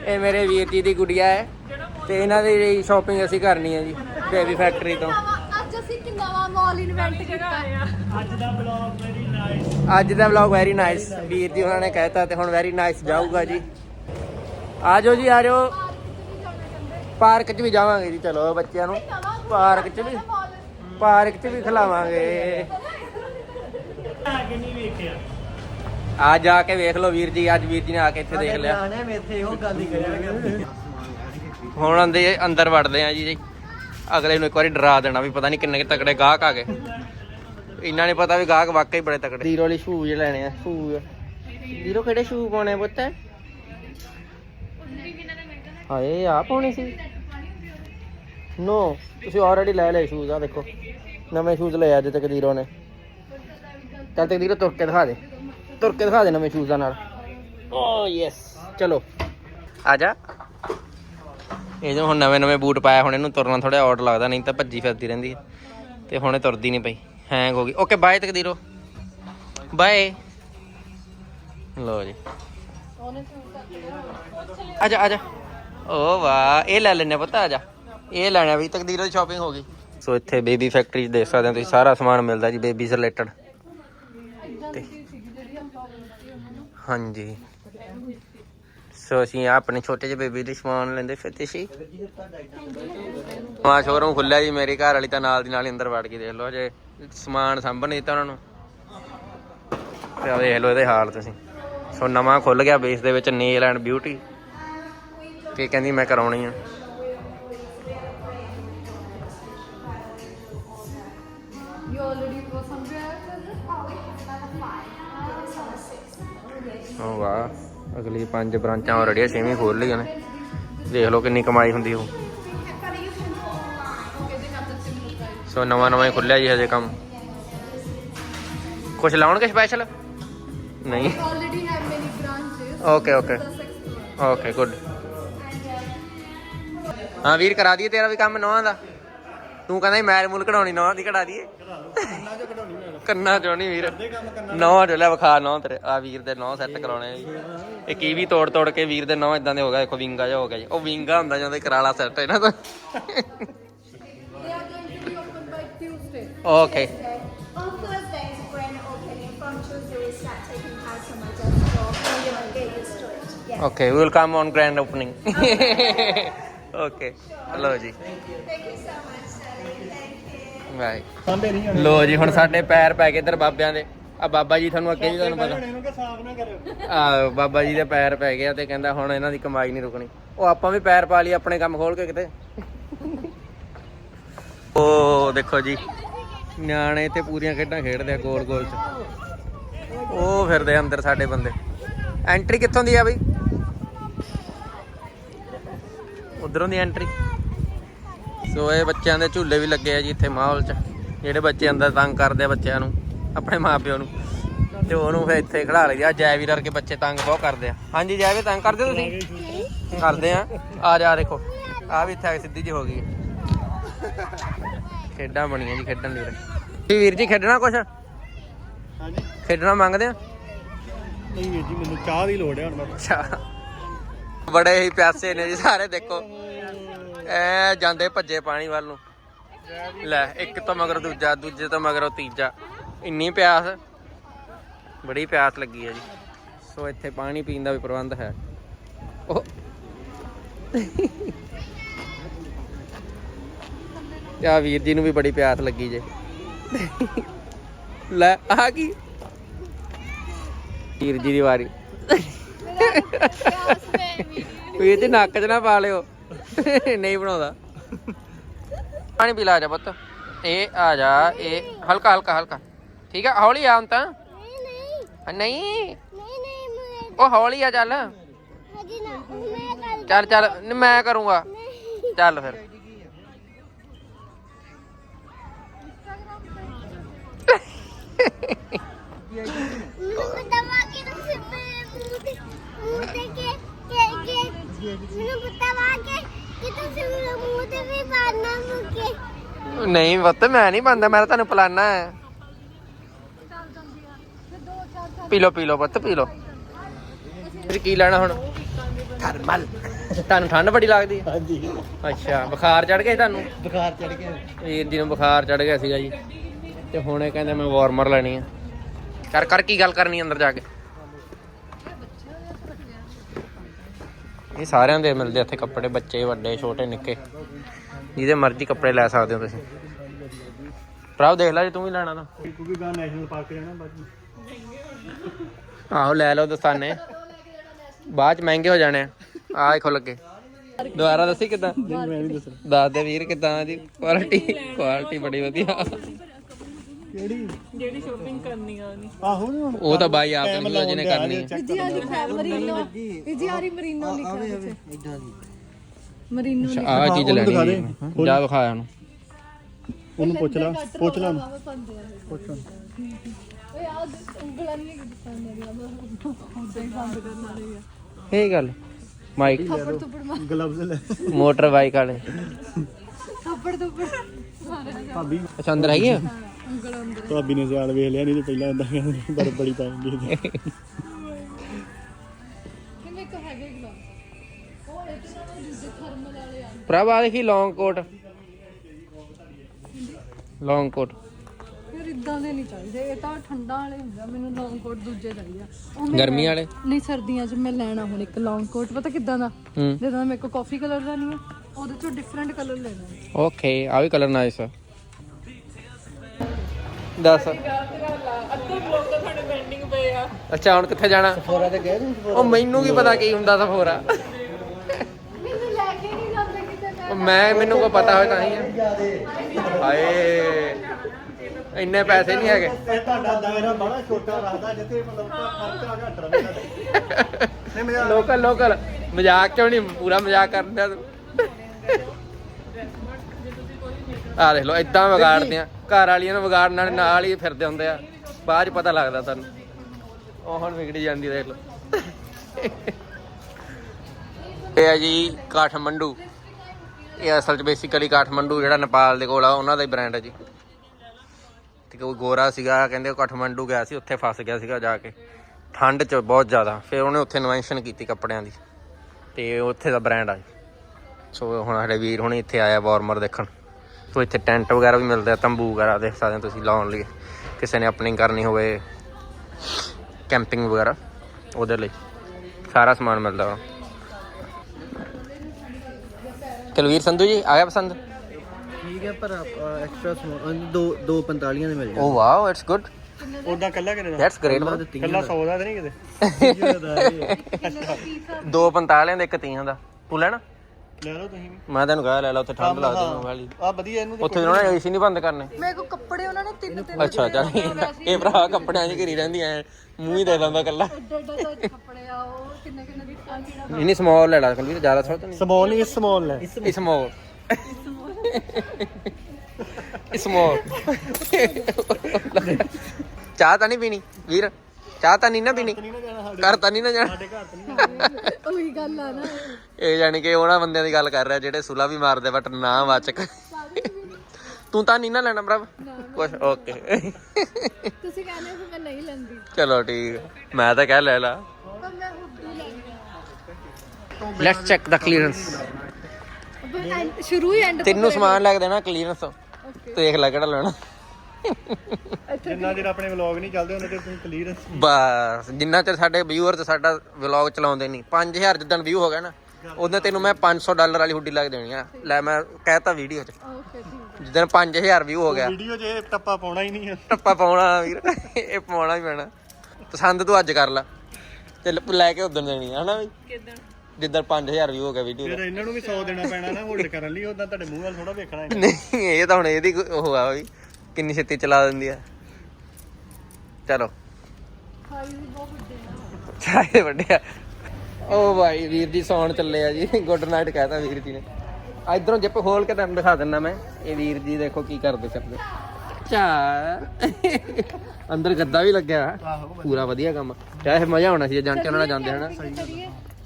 ਇਹ ਮੇਰੇ ਵੀਰ ਜੀ ਦੀ ਗੁੜੀਆ ਹੈ ਤੇ ਇਹਨਾਂ ਦੀ ਲਈ ਸ਼ਾਪਿੰਗ ਅਸੀਂ ਕਰਨੀ ਆ ਜੀ ਬੇਬੀ ਫੈਕਟਰੀ ਤੋਂ। ਅੱਜ ਅਸੀਂ ਇੱਕ ਨਵਾਂ ਮਾਲ ਇਨਵੈਂਟ ਕੀਤਾ। ਅੱਜ ਦਾ ਵਲੌਗ ਵੈਰੀ ਨਾਈਸ ਵੀਰ ਜੀ ਉਹਨਾਂ ਨੇ ਕਹਿਤਾ ਤੇ ਹੁਣ ਵੈਰੀ ਨਾਈਸ ਜਾਊਗਾ ਜੀ। ਆ ਜਾਓ ਜੀ ਆ ਜਾਓ। ਪਾਰਕ 'ਚ ਵੀ ਜਾਵਾਂਗੇ ਜੀ ਚਲੋ ਬੱਚਿਆਂ ਨੂੰ। ਪਾਰਕ 'ਚ ਵੀ ਪਾਰਕ 'ਚ ਵੀ ਖਿਲਾਵਾਂਗੇ। ਆ ਜਾ ਕੇ ਵੇਖ ਲਓ ਵੀਰ ਜੀ ਅੱਜ ਵੀਰ ਜੀ ਨੇ ਆ ਕੇ ਇੱਥੇ ਦੇਖ ਲਿਆ। ਹੁਣ ਅੰਦੇ ਅੰਦਰ ਵੜਦੇ ਆ ਜੀ ਜੀ। ਅਗਲੇ ਨੂੰ ਇੱਕ ਵਾਰੀ ਡਰਾ ਦੇਣਾ ਵੀ ਪਤਾ ਨਹੀਂ ਕਿੰਨੇ ਤਕੜੇ ਗਾਹਕ ਆ ਗਏ। ਇਹਨਾਂ ਨੇ ਪਤਾ ਵੀ ਗਾਹਕ ਵਾਕਈ ਬੜੇ ਤਕੜੇ। ਜ਼ੀਰੋ ਵਾਲੇ ਸ਼ੂਜ਼ ਲੈਣੇ ਆ ਸ਼ੂਜ਼। ਜ਼ੀਰੋ ਕਿਹੜੇ ਸ਼ੂ ਪਾਉਣੇ ਪੁੱਤ? ਹਾਏ ਆ ਪਾਉਣੇ ਸੀ? ਨੋ, ਤੁਸੀਂ ਆਲਰੇਡੀ ਲੈ ਲਏ ਸ਼ੂਜ਼ ਆ ਦੇਖੋ। ਨਵੇਂ ਸ਼ੂਜ਼ ਲਏ ਅੱਜ ਤੱਕ ਨੇ। ਚੱਲ ਤੇ ਤੁਰ ਕੇ ਦਿਖਾ ਦੇ। ਤੁਰ ਕੇ ਦਿਖਾ ਦੇ ਨਵੇਂ ਸ਼ੂਜ਼ਾਂ ਨਾਲ। oh, ਓ ਯੈਸ ਚਲੋ। ਆ ਜਾ। ਇਹ ਜੋ ਹੁਣ ਨਵੇਂ ਨਵੇਂ ਬੂਟ ਪਾਇਆ, ਹੁਣ ਇਹਨੂੰ ਤੁਰਨਾ ਥੋੜਾ ਔਟ ਲੱਗਦਾ, ਨਹੀਂ ਤਾਂ ਭੱਜੀ ਫਿਰਦੀ ਰਹਿੰਦੀ ਹੈ। ਤੇ ਹੁਣ ਇਹ ਤੁਰਦੀ ਨਹੀਂ ਪਈ। ਹੈਂਗ ਹੋ ਗਈ। ਓਕੇ ਬਾਏ ਤਕਦੀਰੋ। ਬਾਏ ਲੋ ਜੀ। ਆਜਾ ਆਜਾ ਓ ਵਾਹ ਇਹ ਲੈ ਲੈਣੇ ਪਤਾ ਆਜਾ ਇਹ ਲੈਣਾ ਵੀ ਤਕਦੀਰੋ ਦੀ ਸ਼ਾਪਿੰਗ ਹੋ ਗਈ। ਸੋ ਇੱਥੇ ਬੇਬੀ ਫੈਕਟਰੀ 'ਚ ਦੇਖ ਸਕਦੇ ਹੋ ਤੁਸੀਂ ਸਾਰਾ ਸਮਾਨ ਮਿਲਦਾ ਜੀ ਬੇਬੀ ਸੇ ਰਿਲੇਟਡ ਤੇ ਹਾਂਜੀ। ਸੋ ਅਸੀਂ ਆਪਣੇ ਛੋਟੇ ਜਿਹੇ ਬੇਬੀ ਲਈ ਸਮਾਨ ਲੈਂਦੇ ਫਿਰਦੇ ਸੀ ਹਾਂ ਸ਼ੋਰੂਮ ਖੁੱਲਿਆ ਜੀ ਮੇਰੀ ਘਰ ਵਾਲੀ ਤਾਂ ਨਾਲ ਦੀ ਨਾਲ ਹੀ ਅੰਦਰ ਵੜ ਕੇ ਦੇਖ ਲਓ ਜੇ ਸਮਾਨ ਸਾਂਭਣ ਨਹੀਂ ਦਿੱਤਾ ਉਹਨਾਂ ਨੂੰ। ਤੇ ਆ ਦੇਖ ਲਓ ਇਹਦੇ ਹਾਲ ਤੁਸੀਂ। ਸੋ ਨਵਾਂ ਖੁੱਲ ਗਿਆ ਬੇਸ ਦੇ ਵਿੱਚ ਨੇਲ ਐਂਡ ਬਿਊਟੀ ਤੇ ਕਹਿੰਦੀ ਮੈਂ ਕਰਾਉਣੀ ਆ। You already go somewhere? ਓ ਵਾਹ ਅਗਲੀ ਪੰਜ ਬ੍ਰਾਂਚਾਂ ਆਲਰੇਡੀ ਛੇਵੀਂ ਖੋਲ ਲਈ ਉਹਨੇ। ਦੇਖ ਲਓ ਕਿੰਨੀ ਕਮਾਈ ਹੁੰਦੀ ਉਹ ਸੋ ਨਵਾਂ ਨਵਾਂ ਹੀ ਖੁੱਲਿਆ ਜੀ ਹਜੇ ਕੰਮ। ਕੁਛ ਲਾਉਣਗੇ ਸਪੈਸ਼ਲ ਨਹੀਂ। Already have many branches. Okay okay okay good ਹਾਂ ਵੀਰ ਕਰਾ ਦਈਏ ਤੇਰਾ ਵੀ ਕੰਮ ਨੌਂ ਦਾ ਤੂੰ ਕਹਿੰਦਾ ਸੀ ਮੈਲ ਮੂਲ ਕਢਾਉਣੀ ਨੌਂ ਦੀ ਕਢਾ ਦਈਏ ਕੰਨਾਂ ਚੋਂ ਨਹੀਂ ਵੀਰ ਨੌਂ ਜੋ ਲੈ ਵਿਖਾ ਨੌਂ ਤੇਰੇ ਆ ਵੀਰ ਦੇ ਨੌਂ ਸੈੱਟ ਕਰਾਉਣੇ ਆ ਜੀ ਇਹ ਕੀ ਵੀ ਤੋੜ ਤੋੜ ਕੇ ਵੀਰ ਦੇ ਨੌਂ ਇਦਾਂ ਦੇ ਹੋ ਗਿਆ ਦੇਖੋ ਵਿੰਗਾ ਜਿਹਾ ਹੋ ਗਿਆ ਜੀ ਉਹ ਵਿੰਗਾ ਹੁੰਦਾ ਜਾਂਦਾ ਕਰਾਲਾ ਸੈੱਟ ਇਹਨਾਂ ਦਾ They are going to be open by Tuesday. Okay On Thursday is grand opening. From Tuesday we start taking my desk for you know, get used to it. Yeah. Okay we will come on grand opening okay ਲਓ ਜੀ। ਜਾਣੇ ਲੋ ਜੀ ਹੁਣ ਸਾਡੇ ਪੈਰ ਪੈ ਗਏ ਇੱਧਰ ਬਾਬਿਆਂ ਦੇ। ਆ ਬਾਬਾ ਜੀ ਤੁਹਾਨੂੰ ਅੱਗੇ ਵੀ ਤੁਹਾਨੂੰ ਪਤਾ ਆ ਬਾਬਾ ਜੀ ਦੇ ਪੈਰ ਪੈ ਗਏ ਆ ਤੇ ਕਹਿੰਦਾ ਹੁਣ ਇਹਨਾਂ ਦੀ ਕਮਾਈ ਨਹੀਂ ਰੁਕਣੀ। ਉਹ ਆਪਾਂ ਵੀ ਪੈਰ ਪਾ ਲਈ ਆਪਣੇ ਕੰਮ ਖੋਲ ਕੇ ਕਿਤੇ। ਉਹ ਦੇਖੋ ਜੀ ਨਿਆਣੇ ਤੇ ਪੂਰੀਆਂ ਖੇਡਾਂ ਖੇਡਦੇ ਆ ਗੋਲ ਗੋਲ ਚ। ਉਹ ਫਿਰਦੇ ਅੰਦਰ ਸਾਡੇ ਬੰਦੇ। ਐਂਟਰੀ ਕਿੱਥੋਂ ਦੀ ਆ ਬਈ? ਉਧਰੋਂ ਦੀ ਐਂਟਰੀ ਸੋ ਇਹ ਬੱਚਿਆਂ ਦੇ ਝੂਲੇ ਵੀ ਲੱਗੇ ਆ ਜੀ ਇੱਥੇ ਮਾਹੌਲ 'ਚ। ਜਿਹੜੇ ਬੱਚੇ ਅੰਦਰ ਤੰਗ ਕਰਦੇ ਆ ਬੱਚਿਆਂ ਨੂੰ ਆਪਣੇ ਮਾਪਿਓ ਨੂੰ। ਤੇ ਉਹਨੂੰ ਫਿਰ ਇੱਥੇ ਖੜਾ ਲਈਦਾ ਆ। ਜੈਵੀਰ ਵਰਗੇ ਬੱਚੇ ਤੰਗ ਬਹੁਤ ਕਰਦੇ ਆ। ਹਾਂਜੀ ਜੈਵੀਰ ਤੰਗ ਕਰਦੇ ਤੁਸੀਂ? ਕਰਦੇ ਆ। ਆ ਜਾ ਦੇਖੋ। ਆ ਵੀ ਇੱਥੇ ਸਿੱਧੀ ਜੀ ਹੋ ਗਈ। ਖੇਡਾਂ ਬਣੀਆਂ ਜੀ ਖੇਡਣ ਲਈ। ਜੀ ਵੀਰ ਜੀ ਖੇਡਣਾ ਕੁਛ? ਹਾਂਜੀ। ਖੇਡਣਾ ਮੰਗਦੇ ਆ? ਨਹੀਂ ਵੀਰ ਜੀ ਮੈਨੂੰ ਚਾਹ ਦੀ ਲੋੜ ਹੈ ਹੁਣ ਅੱਛਾ। ਬੜੇ ਹੀ ਪਿਆਸੇ ਨੇ ਜੀ ਸਾਰੇ ਦੇਖੋ। ਐ ਜਾਂਦੇ ਭੱਜੇ ਪਾਣੀ ਵੱਲ ਨੂੰ। ਲੈ ਇੱਕ ਤੋਂ ਮਗਰ ਦੂਜਾ ਦੂਜੇ ਤੋਂ ਮਗਰੋਂ ਤੀਜਾ। ਇੰਨੀ ਪਿਆਸ। ਬੜੀ ਪਿਆਸ ਲੱਗੀ ਹੈ ਜੀ। ਸੋ ਇੱਥੇ ਪਾਣੀ ਪੀਣ ਦਾ ਵੀ ਪ੍ਰਬੰਧ ਹੈ। ਉਹ ਆ ਵੀਰ ਜੀ ਨੂੰ ਵੀ ਬੜੀ ਪਿਆਸ ਲੱਗੀ ਜੇ। ਲੈ ਆ ਕੀ? ਵੀਰ ਜੀ ਦੀ ਵਾਰੀ। ਵੀਰ ਜੀ ਨੱਕ 'ਚ ਨਾ ਪਾ ਲਿਓ। ਨਹੀਂ ਬਣਾਉਂਦਾ। ਪਾਣੀ ਪੀ ਲਾ ਜਾ ਪੁੱਤ। ਇਹ ਆ ਜਾ ਇਹ ਹਲਕਾ ਹਲਕਾ ਹਲਕਾ। ਠੀਕ ਆ ਹੌਲੀ ਆ ਹੁਣ ਤਾਂ। ਨਹੀਂ ਨਹੀਂ। ਨਹੀਂ ਉਹ ਹੌਲੀ ਆ ਚੱਲ। ਹਜੀ ਨਾ ਮੈਂ ਕੱਲ ਚੱਲ ਚੱਲ ਮੈਂ ਕਰੂੰਗਾ। ਚੱਲ ਫਿਰ। ਨਹੀਂ ਪੁੱਤ ਮੈਂ ਨਹੀਂ ਬੰਦਾ ਮੈਂ ਤਾਂ ਤੁਹਾਨੂੰ ਪਲਾਨਾ ਹੈ। ਪੀ ਲਓ ਪੀ ਲਓ ਪੁੱਤ ਪੀ ਫਿਰ ਕੀ ਲੈਣਾ ਹੁਣ? ਥਰਮਲ। ਤੁਹਾਨੂੰ ਠੰਡ ਬੜੀ ਲੱਗਦੀ ਹੈ? ਹਾਂਜੀ। ਅੱਛਾ ਬੁਖਾਰ ਚੜ ਗਿਆ ਸੀ ਤੁਹਾਨੂੰ? ਬੁਖਾਰ ਚੜ ਗਿਆ। ਵੀਰ ਜੀ ਨੂੰ ਬੁਖਾਰ ਚੜ ਗਿਆ ਸੀਗਾ ਜੀ। ਤੇ ਹੁਣ ਇਹ ਕਹਿੰਦੇ ਮੈਂ ਵਾਰਮਰ ਲੈਣੀ ਆ। ਕਰ ਕਰ ਕੀ ਗੱਲ ਕਰਨੀ ਅੰਦਰ ਜਾ ਕੇ? ਇਹ ਸਾਰਿਆਂ ਦੇ ਮਿਲਦੇ ਇੱਥੇ ਕੱਪੜੇ ਬੱਚੇ ਵੱਡੇ ਛੋਟੇ ਨਿੱਕੇ। ਜਿਹਦੇ ਮਰਜ਼ੀ ਕੱਪੜੇ ਲੈ ਸਕਦੇ ਹੋ ਤੁਸੀਂ। ਪ੍ਰਭ ਦੇਖ ਲੈ ਜੇ ਤੂੰ ਵੀ ਲੈਣਾ ਤਾਂ। ਕਿਉਂਕਿ ਗਾ ਨੈਸ਼ਨਲ ਪਾਰਕ ਜਾਣਾ ਬਾਅਦ ਆਹੋ ਲੈ ਲਓ ਦਸਤਾਨੇ। ਬਾਅਦ ਚ ਮਹਿੰਗੇ ਹੋ ਜਾਣੇ ਆ। ਦੇਖੋ ਲੱਗੇ। ਦੁਬਾਰਾ ਦੱਸੀ ਕਿਦਾਂ? ਦੱਸ ਦੇ ਵੀਰ ਕਿਦਾਂ ਦੀ ਕੁਆਲਿਟੀ ਕੁਆਲਿਟੀ ਬੜੀ ਵਧੀਆ। ਕਿਹੜੀ ਜਿਹੜੀ ਸ਼ੋਪਿੰਗ ਕਰਨੀ ਆ ਉਹਨੀ ਆਹੋ ਉਹ ਤਾਂ ਬਾਈ ਆਪ ਜਿਹਨੇ ਕਰਨੀ ਹੈ ਮਰੀਨੋ ਅੱਛਾ ਆਹ ਚੀਜ਼ ਲੈਣੀ ਹੈ ਜਾ। ਵਿਖਾਇਆ ਉਹਨੂੰ ਉਹਨੂੰ ਪੁੱਛ ਲਾ ਪੁੱਛ ਲਾ। ਉਹਨੂੰ। ਪੁੱਛ ਲਾ। ਓਏ ਆ ਉਂਗਲਾਂ ਨਹੀਂ ਕਿਦਾਂ ਮੇਰੀਆਂ ਮੈਂ ਉਦਾਂ ਹੀ ਬੰਦ ਕਰਨ ਵਾਲੀ ਆ। ਇਹ ਗੱਲ ਮਾਈਕ। ਥੱਪੜ ਥੁੱਪੜ ਮਾਰ। ਗਲਵਜ਼ ਲੈ। ਮੋਟਰ ਬਾਈਕ ਵਾਲੇ। ਥੱਪੜ ਥੁੱਪੜ ਭਾਬੀ। ਅੱਛਾ ਅੰਦਰ ਹੈਗੀ ਆ? ਉਂਗਲਾਂ ਅੰਦਰ। ਭਾਬੀ ਨੇ ਸਿਆਲ ਵੇਖ ਲਿਆ ਨਹੀਂ ਤੇ ਪਹਿਲਾਂ ਇਦਾਂ ਕਹਿੰਦੇ ਬੜ ਬੜੀ ਪਾਉਂਦੀ ਪ੍ਰਭ ਆ ਦੇਖੀ ਲੌਂਗ ਕੋਟ ਲੌਂਗ ਕੋਟ ਫਿਰ ਇਦਾਂ ਦੇ ਨਹੀਂ ਚਾਹੀਦੇ। ਇਹ ਤਾਂ ਠੰਡਾ ਵਾਲੇ ਹੁੰਦੇ ਆ ਮੈਨੂੰ ਲੌਂਗ ਕੋਟ ਦੂਜੇ ਚਾਹੀਦੇ ਆ। ਉਹ ਮੈਂ- ਗਰਮੀ ਵਾਲੇ? ਨਹੀਂ ਸਰਦੀਆਂ 'ਚ ਮੈਂ ਲੈਣਾ ਹੁਣ ਇੱਕ ਲੌਂਗ ਕੋਟ ਪਤਾ ਕਿੱਦਾਂ ਦਾ? ਹੂੰ। ਜਦੋਂ ਮੇਰੇ ਕੋਲ ਕਾਫੀ ਕਲਰ ਦਾ ਨਹੀਂ ਉਹਦੇ ਚੋਂ ਡਿਫਰੈਂਟ ਕਲਰ ਲੈਣਾ ਹੈ। ਓਕੇ ਆ ਵੀ ਕਲਰ ਨਾਈਸ ਆ। ਦੱਸ। ਅੱਧੇ ਬਲੌਗ ਤਾਂ ਤੁਹਾਡੇ ਪੈਂਡਿੰਗ ਪਏ ਆ ਅੱਛਾ ਹੁਣ ਕਿੱਥੇ ਜਾਣਾ? ਫੋਰਾ ਤੇ ਗਏ ਉਹ ਮੈਨੂੰ ਕੀ ਪਤਾ ਕੀ ਹੁੰਦਾ ਸਫੋਰਾ ਮੈਨੂੰ ਲੈ ਕੇ ਨਹੀਂ ਜਾਂਦੇ ਕਿਤੇ ਉਹ ਮੈਂ ਮੈਨੂੰ ਕੋ ਪਤਾ ਹੋਵੇ ਤਾਂ ਹੀ ਆ। ਹਾਏ ਇੰਨੇ ਪੈਸੇ ਨਹੀਂ ਹੈਗੇ। ਇਹ ਤੁਹਾਡਾ ਦਾਇਰਾ ਬੜਾ ਛੋਟਾ ਰੱਖਦਾ ਜਿੱਥੇ ਮਤਲਬ ਖਰਚ ਨਹੀਂ ਮੈਂ ਲੋਕਲ ਲੋਕਲ। ਮਜ਼ਾਕ ਕਿਉਂ ਨਹੀਂ? ਪੂਰਾ ਮਜ਼ਾਕ ਕਰਦਾ ਤੂੰ। ਆ ਦੇਖ ਲੋ ਇਦਾਂ ਵਿਗਾੜਦੇ ਆ। ਘਰ ਵਾਲੀਆਂ ਨੂੰ ਵਿਗਾੜਨ ਨਾਲ ਨਾਲ ਹੀ ਫਿਰਦੇ ਹੁੰਦੇ ਆ। ਬਾਅਦ ਚ ਪਤਾ ਲੱਗਦਾ ਤੁਹਾਨੂੰ। ਉਹ ਹੁਣ ਵਿਗੜੀ ਜਾਂਦੀ ਦੇਖ ਲੋ ਇਹ ਆ ਜੀ ਕਾਠਮੰਡੂ। ਇਹ ਅਸਲ ਚ ਬੇਸਿਕਲੀ ਕਾਠਮੰਡੂ ਜਿਹੜਾ ਨੇਪਾਲ ਦੇ ਕੋਲ ਆ, ਉਹਨਾਂ ਦਾ ਹੀ ਬ੍ਰਾਂਡ ਹੈ ਜੀ। ਤੇ ਕੋਈ ਗੋਰਾ ਸੀਗਾ, ਕਹਿੰਦੇ ਉਹ ਕਾਠਮੰਡੂ ਗਿਆ ਸੀ, ਉੱਥੇ ਫਸ ਗਿਆ ਸੀਗਾ ਜਾ ਕੇ। ਠੰਡ ਚ ਬਹੁਤ ਜ਼ਿਆਦਾ। ਫਿਰ ਉਹਨੇ ਉੱਥੇ ਇਨਵੈਂਸ਼ਨ ਕੀਤੀ ਕੱਪੜਿਆਂ ਦੀ। ਤੇ ਉੱਥੇ ਦਾ ਬ੍ਰਾਂਡ ਆ ਜੀ। ਸੋ ਹੁਣ ਸਾਡੇ ਵੀਰ ਹੁਣ ਇੱਥੇ ਆਇਆ ਵਾਰਮਰ ਦੇਖਣ। ਸੋ ਇੱਥੇ ਟੈਂਟ ਵਗੈਰਾ ਵੀ ਮਿਲਦਾ ਤੰਬੂ ਵਗੈਰਾ ਦੇਖ ਸਕਦੇ ਹੋ ਤੁਸੀਂ, ਲਾਉਣ ਲਈ। ਕਿਸੇ ਨੇ ਆਪਣੀ ਕਰਨੀ ਹੋਵੇ ਕੈਂਪਿੰਗ ਵਗੈਰਾ, ਉਹਦੇ ਲਈ। ਸਾਰਾ ਸਮਾਨ ਮਿਲਦਾ ਵਾ ਕੁਲਵੀਰ ਸੰਧੂ ਜੀ ਆ ਗਿਆ ਪਸੰਦ? ਠੀਕ ਹੈ ਪਰ ਐਕਸਟਰਾ ਦੋ ਦੋ 45 ਦੇ ਮਿਲ ਓ ਵਾਓ ਇਟਸ ਗੁੱਡ ਉਦਾਂ ਕੱਲਾ ਕਿਨੇ ਦਾ? ਦੈਟਸ ਗ੍ਰੇਟ ਕੱਲਾ 100 ਦਾ। ਤੇ ਨਹੀਂ ਕਿਤੇ? (laughs) ਦੋ 45 ਦੇ ਇੱਕ ਤੀਆਂ ਦਾ। ਤੂੰ ਲੈਣਾ? ਲੈ ਲਓ ਤੁਸੀਂ ਵੀ। ਮੈਂ ਤੈਨੂੰ ਕਹਾਂ ਲੈ ਲਾ ਉੱਥੇ ਠੰਡ ਲੱਗਦੀ ਮੈਨੂੰ ਵਾਲੀ ਆ ਵਧੀਆ ਇਹਨੂੰ ਉੱਥੇ ਉਹਨਾਂ ਨੇ ਏਸੀ ਨਹੀਂ ਬੰਦ ਕਰਨੇ। ਮੇਰੇ ਕੋ ਕੱਪੜੇ ਉਹਨਾਂ ਨੇ ਤਿੰਨ ਤਿੰਨ ਅੱਛਾ ਚੱਲ। ਇਹ ਭਰਾ ਕੱਪੜਿਆਂ 'ਚ ਘਿਰੀ ਰਹਿੰਦੀ ਐ। ਮੂੰਹ ਹੀ ਦੇ ਦਿੰਦਾ ਕੱਲਾ ਕੱਪੜੇ ਆ ਉਹ। ਕਿੰਨੇ ਕਿੰਨੇ ਦੀ ਨਹੀਂ ਨਹੀਂ ਸਮਾਲ ਲੈ ਲਾ ਕਲਵੀਰ ਜ਼ਿਆਦਾ ਥੋੜਾ ਤਾਂ ਸਮਾਲ ਨਹੀਂ ਸਮਾਲ ਲੈ। ਨਹੀਂ ਸਮਾਲ ਸਮਾਲ ਚਾਹ ਤਾਂ ਨਹੀਂ ਪੀਣੀ ਵੀਰ। ਚਾਹ ਤਾਂ ਨਹੀਂ ਨਾ ਪੀਣੀ। ਘਰ ਤਾਂ ਨਹੀਂ ਨਾ ਜਾਣਾ ਉਹੀ ਗੱਲ ਆ ਨਾ। ਇਹ ਜਾਨੀ ਕਿ ਉਹਨਾਂ ਬੰਦਿਆਂ ਦੀ ਗੱਲ ਕਰ ਰਿਹਾ ਜਿਹੜੇ ਸੁਲਾ ਵੀ ਮਾਰਦੇ ਬਟ ਨਾ ਵਾਚਕ ਤੂੰ ਤਾਂ ਨਹੀਂ ਨਾ ਲੈਣਾ ਭਰਾ ਕੁਛ ਓਕੇ ਤੁਸੀਂ ਕਹਿੰਦੇ ਸੀ ਮੈਂ ਨਹੀਂ ਲੈਂਦੀ। ਚਲੋ ਠੀਕ। ਮੈਂ ਤਾਂ ਕਹਿ ਲੈ ਲਾ। ਪਰ ਮੈਂ ਲੈਟਸ ਚੈੱਕ ਦਾ ਕਲੀਅਰੈਂਸ ਸ਼ੁਰੂ ਹੀ ਐਂਡ ਤੈਨੂੰ ਸਮਾਨ ਲੱਗ ਦੇਣਾ ਕਲੀਅਰੈਂਸ ਦੇਖ ਲੈ ਕਿਹੜਾ ਲੈਣਾ। ਜਿੰਨਾ ਚਿਰ ਆਪਣੇ ਵਲੌਗ ਨਹੀਂ ਚੱਲਦੇ ਉਹਨਾਂ ਤੇ ਤੁਸੀਂ ਕਲੀਅਰ ਬਸ ਜਿੰਨਾ ਚਿਰ ਸਾਡੇ ਵਿਊਅਰ ਤੇ ਸਾਡਾ ਵਲੌਗ ਚਲਾਉਂਦੇ ਨਹੀਂ। 5000 ਜਿੱਦਣ ਵਿਊ ਹੋ ਗਿਆ ਨਾ ਉਦੋਂ ਤੈਨੂੰ ਮੈਂ 500 ਡਾਲਰ ਵਾਲੀ ਹੁੱਡੀ ਲੱਗ ਦੇਣੀ ਆ। ਲੈ ਮੈਂ ਕਹਿਤਾ ਵੀਡੀਓ 'ਚ। ਓਕੇ ਠੀਕ ਜਿੱਦਣ 5000 ਵਿਊ ਹੋ ਗਿਆ। ਵੀਡੀਓ 'ਚ ਇਹ ਟੱਪਾ ਪਾਉਣਾ ਹੀ ਨਹੀਂ ਆ। ਟੱਪਾ ਪਾਉਣਾ ਵੀਰ ਇਹ ਪਾਉਣਾ ਹੀ ਪੈਣਾ। ਪਸੰਦ ਤੂੰ ਅੱਜ ਕਰ ਲੈ। ਤੇ ਲ- ਲੈ ਕੇ ਉਦੋਂ ਦੇਣੀ ਆ ਹਨਾ ਵੀ ਕਿਦਾਂ ਜਿੱਦਣ 5000 ਵਿਊ ਹੋ ਗਿਆ ਵੀਡੀਓ ਫਿਰ ਇਹਨਾਂ ਨੂੰ ਵੀ 100 ਦੇਣਾ ਪੈਣਾ ਨਾ ਹੋਲਡ ਕਰਨ ਲਈ ਉਦਾਂ ਤੁਹਾਡੇ ਮੂੰਹ ਵੱਲ ਥੋੜਾ ਵੇਖਣਾ ਨਹੀਂ ਇਹ ਤਾਂ ਹੁਣ ਇਹਦੀ ਕੋਈ ਉਹ ਆ ਵੀ ਕਿੰਨੀ ਛੇਤੀ ਚਲਾ ਦਿੰਦੀ ਆ। ਚਲੋ। ਚਾਹੇ ਵੱਡਿਆ ਓ ਭਾਈ ਵੀਰ ਜੀ ਸੌਣ ਚੱਲੇ ਆ ਜੀ। ਗੁੱਡ ਨਾਈਟ ਕਹਤਾ ਵੀਰ ਜੀ ਨੇ। ਇਧਰੋਂ ਜਿੱਪ ਖੋਲ ਕੇ ਤੁਹਾਨੂੰ ਦਿਖਾ ਦਿੰਦਾ ਮੈਂ। ਇਹ ਵੀਰ ਜੀ ਦੇਖੋ ਕੀ ਕਰਦੇ ਕਰਦੇ ਚਾ ਅੰਦਰ ਗੱਦਾ ਵੀ ਲੱਗਿਆ ਪੂਰਾ ਵਧੀਆ ਕੰਮ। ਚਾਹੇ ਮਜ਼ਾ ਆਉਣਾ ਸੀ ਜੇ ਜੰਟ ਨਾਲ ਜਾਂਦੇ ਹਨਾ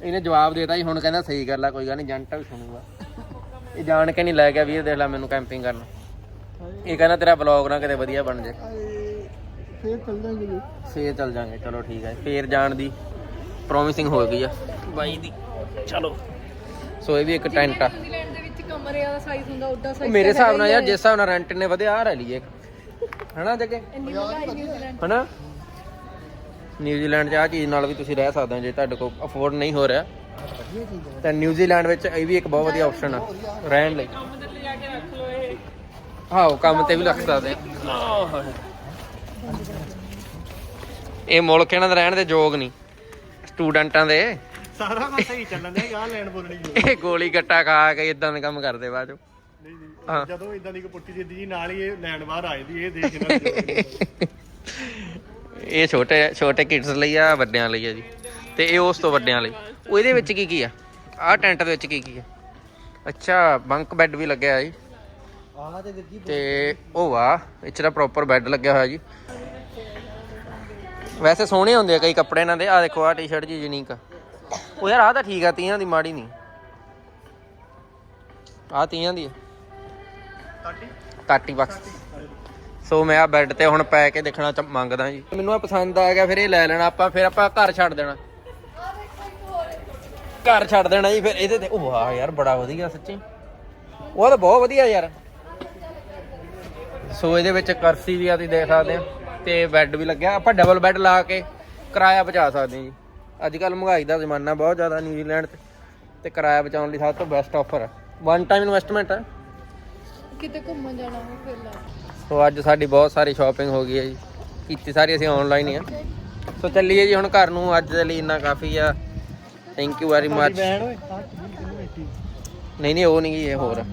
ਇਹਨੇ ਜਵਾਬ ਦੇਤਾ ਜੀ ਹੁਣ ਕਹਿੰਦਾ ਸਹੀ ਗੱਲ ਆ ਕੋਈ ਗੱਲ ਨਹੀਂ ਜੰਟਾ ਵੀ ਸੁਣੂਗਾ। ਇਹ ਜਾਣ ਕੇ ਨਹੀਂ ਲੈ ਗਿਆ ਵੀਰ ਦੇਖ ਲੈ ਮੈਨੂੰ ਕੈਂਪਿੰਗ ਕਰਨ। ਇਹ ਕਹਿੰਦਾ ਤੇਰਾ ਬਲੌਗ ਨਾ ਕਿਤੇ ਵਧੀਆ ਬਣ ਜੇ। ਫੇਰ ਚੱਲ ਜਾਾਂਗੇ ਫੇਰ ਚੱਲ ਜਾਾਂਗੇ ਚਲੋ ਠੀਕ ਹੈ ਫੇਰ ਜਾਣ ਦੀ ਪ੍ਰੋਮਿਸਿੰਗ ਹੋ ਗਈ ਆ। ਬਾਈ ਦੀ। ਚਲੋ। ਸੋ ਇਹ ਵੀ ਇੱਕ ਟੈਂਟ ਆ। ਨਿਊਜ਼ੀਲੈਂਡ ਦੇ ਵਿੱਚ ਕਮਰਿਆਂ ਦਾ ਸਾਈਜ਼ ਹੁੰਦਾ ਉੱਡਾ ਉਹ ਸਾਈਜ਼ ਮੇਰੇ ਹਿਸਾਬ ਨਾਲ ਯਾਰ ਜਿਸ ਹਿਸਾਬ ਨਾਲ ਰੈਂਟ ਨੇ ਵਧਿਆ ਆ ਲਈ ਇੱਕ ਹਨਾ ਜੱਗੇ? ਇੰਨੀ ਮਹਿੰਗਾਈ ਨਿਊਜ਼ੀਲੈਂਡ ਹਨਾ? ਨਿਊਜ਼ੀਲੈਂਡ 'ਚ ਆ ਚੀਜ਼ ਨਾਲ ਵੀ ਤੁਸੀਂ ਰਹਿ ਸਕਦੇ ਹੋ ਜੇ ਤੁਹਾਡੇ ਕੋਲ ਅਫੋਰਡ ਨਹੀਂ ਹੋ ਰਿਹਾ ਤਾਂ ਨਿਊਜ਼ੀਲੈਂਡ ਵਿੱਚ ਇਹ ਵੀ ਇੱਕ ਬਹੁਤ ਵਧੀਆ ਆਪਸ਼ਨ ਆ ਰਹਿਣ ਲਈ। ਹਾਂ ਉਹ ਕੰਮ ਤੇ ਵੀ ਰੱਖ ਸਕਦੇ ਆ। ਇਹ ਮੁਲਕ ਇਹਨਾਂ ਦੇ ਰਹਿਣ ਦੇ ਯੋਗ ਨਹੀਂ ਸਟੂਡੈਂਟਾਂ ਦੇ। ਸਾਰਾ ਕੁਝ ਸਹੀ ਚੱਲਣ ਦੇ ਗਾਹ ਲੈਣ ਬੋਲਣੀ ਇਹ ਗੋਲੀ ਗੱਟਾ ਖਾ ਕੇ ਇਦਾਂ ਦੇ ਕੰਮ ਕਰਦੇ ਚੋਂ। ਨਹੀਂ ਨਹੀਂ ਹਾਂ। ਜਦੋਂ ਇਦਾਂ ਦੀ ਕੋਈ ਪੁੱਠੀ ਜਿੱਦੀ ਜੀ ਨਾਲ ਹੀ ਇਹ ਲੈਣ ਬਾਹਰ ਆ ਜਾਂਦੀ ਇਹ ਦੇਖ (laughs) ਇਹ ਛੋਟੇ ਛੋਟੇ ਕਿਡਸ ਲਈ ਆ ਵੱਡਿਆਂ ਲਈ ਆ ਜੀ। ਤੇ ਇਹ ਉਸ ਤੋਂ ਵੱਡਿਆਂ ਲਈ। ਉਹ ਇਹਦੇ ਵਿੱਚ ਕੀ ਕੀ ਆ? ਆਹ ਟੈਂਟ ਦੇ ਵਿੱਚ ਕੀ ਕੀ ਆ? ਅੱਛਾ ਬੰਕ ਬੈੱਡ ਵੀ ਲੱਗਿਆ ਜੀ। ਆਹ ਤੇ ਜੀ ਤੇ ਉਹ ਵਾਹ ਇੱਥੇ ਦਾ ਪ੍ਰੋਪਰ ਬੈੱਡ ਲੱਗਿਆ ਹੋਇਆ ਜੀ। ਵੈਸੇ ਸੋਹਣੇ ਹੁੰਦੇ ਆ ਕਈ ਕੱਪੜੇ ਇਹਨਾਂ ਦੇ। ਆ ਦੇਖੋ ਆ ਟੀ-ਸ਼ਰਟ ਜੀ ਯੂਨੀਕ ਆ। ਉਹ ਯਾਰ ਆ ਤਾਂ ਠੀਕ ਆ ਤੀਆਂ ਦੀ ਮਾੜੀ ਨਹੀਂ। ਆ ਤੀਆਂ ਦੀ ਆ। ਸਾਡੀ 30 ਬਕਸ ਸੋ ਮੈਂ ਆ ਬੈੱਡ ਤੇ ਹੁਣ ਪੈ ਕੇ ਦੇਖਣਾ ਚ, ਮੰਗਦਾ ਜੀ। ਮੈਨੂੰ ਆ ਪਸੰਦ ਆ ਗਿਆ, ਫਿਰ ਇਹ ਲੈ ਲੈਣਾ ਆਪਾਂ, ਫਿਰ ਆਪਾਂ ਘਰ ਛੱਡ ਦੇਣਾ। ਘਰ ਛੱਡ ਦੇਣਾ ਜੀ, ਫਿਰ ਇਹਦੇ ਤੇ, ਉਹ ਵਾਹ ਯਾਰ, ਬੜਾ ਵਧੀਆ ਸੱਚੀ। ਉਹ ਤਾਂ ਬਹੁਤ ਵਧੀਆ ਯਾਰ। ਸੋ ਇਹਦੇ ਵਿੱਚ ਕੁਰਸੀ ਵੀ ਆ, ਤੁਸੀਂ ਦੇਖ ਸਕਦੇ ਆ ਤੇ ਬੈੱਡ ਵੀ ਲੱਗਿਆ। ਆਪਾਂ ਡਬਲ ਬੈੱਡ ਲਾ ਕੇ ਕਿਰਾਇਆ ਬਚਾ ਸਕਦੇ ਹਾਂ ਜੀ। ਅੱਜ ਕੱਲ ਮਹਿੰਗਾਈ ਦਾ ਜ਼ਮਾਨਾ ਬਹੁਤ ਜ਼ਿਆਦਾ ਨਿਊਜ਼ੀਲੈਂਡ ਤੇ ਤੇ ਕਿਰਾਇਆ ਬਚਾਉਣ ਲਈ ਸਭ ਤੋਂ ਬੈਸਟ ਆਫਰ ਹੈ ਵਨ ਟਾਈਮ ਇਨਵੈਸਟਮੈਂਟ ਹੈ ਕਿਤੇ ਘੁੰਮਣ ਜਾਣਾ ਹੋਵੇ ਫਿਰ ਲਾ ਸੋ ਅੱਜ ਸਾਡੀ ਬਹੁਤ ਸਾਰੀ ਸ਼ਾਪਿੰਗ ਹੋ ਗਈ ਹੈ ਜੀ। ਕੀਤੀ ਸਾਰੀ ਅਸੀਂ ਆਨਲਾਈਨ ਹੀ ਆ। ਸੋ ਚੱਲੀਏ ਜੀ ਹੁਣ ਘਰ ਨੂੰ ਅੱਜ ਦੇ ਲਈ ਇੰਨਾ ਕਾਫੀ ਆ। ਥੈਂਕ ਯੂ ਵੈਰੀ ਮੱਚ ਨਹੀਂ ਨਹੀਂ ਉਹ ਨਹੀਂ ਗੀ, ਇਹ ਹੋਰ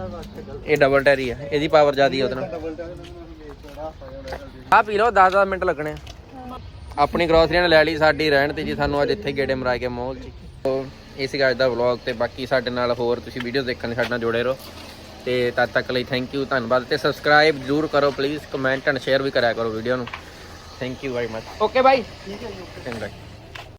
ਇਹ ਡਬਲ ਟੈਰੀ ਆ। ਇਹਦੀ ਪਾਵਰ ਜ਼ਿਆਦੀ ਉਹਦੇ ਨਾਲ। ਡਬਲ ਟੈਕ ਆ ਪੀ ਲਓ 10-10 ਮਿੰਟ ਲੱਗਣੇ ਆ। ਆਪਣੀ ਗਰੋਸਰੀਆਂ ਨੇ ਲੈ ਲਈ ਸਾਡੀ ਰਹਿਣ ਤੇ ਜੀ ਸਾਨੂੰ ਅੱਜ ਇੱਥੇ ਗੇੜੇ ਮਰਾ ਕੇ ਮੋਲ 'ਚ। ਸੋ ਇਹ ਸੀਗਾ ਅੱਜ ਦਾ ਵਲੌਗ ਤੇ ਬਾਕੀ ਸਾਡੇ ਨਾਲ ਹੋਰ ਤੁਸੀਂ ਵੀਡੀਓ ਦੇਖਣ ਸਾਡੇ ਨਾਲ ਜੁੜੇ ਰਹੋ। ਤੇ ਤਦ ਤੱਕ ਲਈ ਥੈਂਕ ਯੂ ਧੰਨਵਾਦ ਤੇ ਸਬਸਕ੍ਰਾਈਬ ਜ਼ਰੂਰ ਕਰੋ ਪਲੀਜ਼ ਕਮੈਂਟ ਐਂਡ ਸ਼ੇਅਰ ਵੀ ਕਰਿਆ ਕਰੋ ਵੀਡੀਓ ਨੂੰ। Thank you very much okay bye ਠੀਕ ਹੈ ਜੀ ਚੰਗਾ ਜੀ।